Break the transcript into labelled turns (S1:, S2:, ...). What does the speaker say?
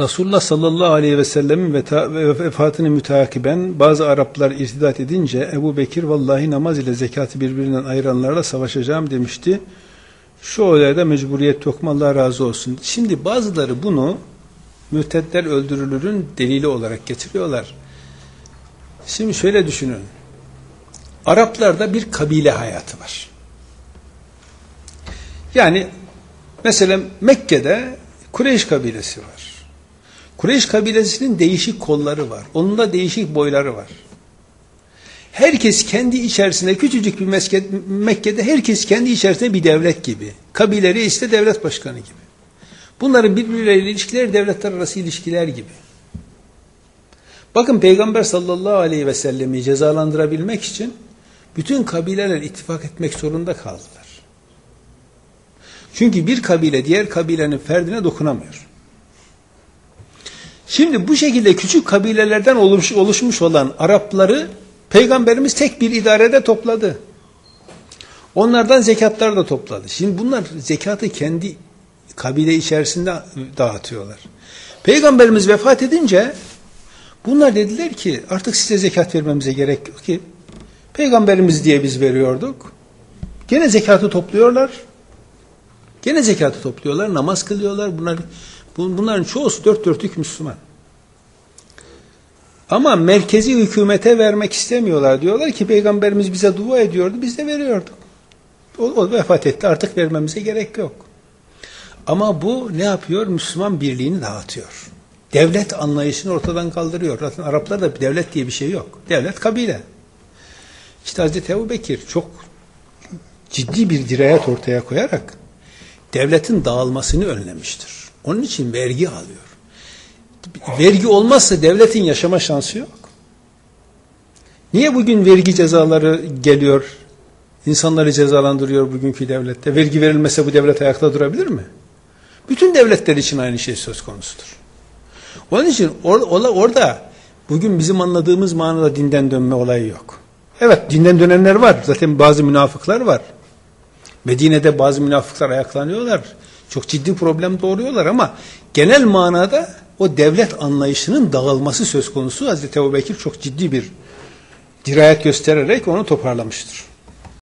S1: Resulullah sallallahu aleyhi ve sellemin vefatını müteakiben bazı Araplar irtidat edince Ebu Bekir vallahi namaz ile zekatı birbirinden ayıranlarla savaşacağım demişti. Şu olayda mecburiyet yok razı olsun. Şimdi bazıları bunu mürtedler öldürülürün delili olarak getiriyorlar. Şimdi şöyle düşünün. Araplarda bir kabile hayatı var. Yani mesela Mekke'de Kureyş kabilesi var. Kureyş kabilesinin değişik kolları var. Onun da değişik boyları var. Herkes kendi içerisinde küçücük bir Mekke'de herkes kendi içerisinde bir devlet gibi. Kabileri ise devlet başkanı gibi. Bunların birbirleriyle ilişkileri devletler arası ilişkiler gibi. Bakın Peygamber sallallahu aleyhi ve sellemi cezalandırabilmek için bütün kabileler ittifak etmek zorunda kaldılar. Çünkü bir kabile diğer kabilenin ferdine dokunamıyor. Şimdi bu şekilde küçük kabilelerden oluşmuş, oluşmuş olan Arapları Peygamberimiz tek bir idarede topladı. Onlardan zekatlar da topladı. Şimdi bunlar zekatı kendi kabile içerisinde dağıtıyorlar. Peygamberimiz vefat edince bunlar dediler ki artık size zekat vermemize gerek yok ki. Peygamberimiz diye biz veriyorduk. Gene zekatı topluyorlar. Gene zekatı topluyorlar, namaz kılıyorlar. Bunlar, bunların çoğusu dört dörtlük Müslüman. Ama merkezi hükümete vermek istemiyorlar. Diyorlar ki peygamberimiz bize dua ediyordu, biz de veriyorduk. O, o vefat etti, artık vermemize gerek yok. Ama bu ne yapıyor? Müslüman birliğini dağıtıyor. Devlet anlayışını ortadan kaldırıyor. Zaten Araplarda devlet diye bir şey yok. Devlet kabile. İşte Hazreti Ebu Bekir çok ciddi bir dirayet ortaya koyarak devletin dağılmasını önlemiştir. Onun için vergi alıyor. Vergi olmazsa devletin yaşama şansı yok. Niye bugün vergi cezaları geliyor, insanları cezalandırıyor bugünkü devlette? Vergi verilmese bu devlet ayakta durabilir mi? Bütün devletler için aynı şey söz konusudur. Onun için or orada bugün bizim anladığımız manada dinden dönme olayı yok. Evet dinden dönenler var. Zaten bazı münafıklar var. Medine'de bazı münafıklar ayaklanıyorlar. Çok ciddi problem doğuruyorlar ama genel manada o devlet anlayışının dağılması söz konusu. Hazreti Ebu Bekir çok ciddi bir dirayet göstererek onu toparlamıştır.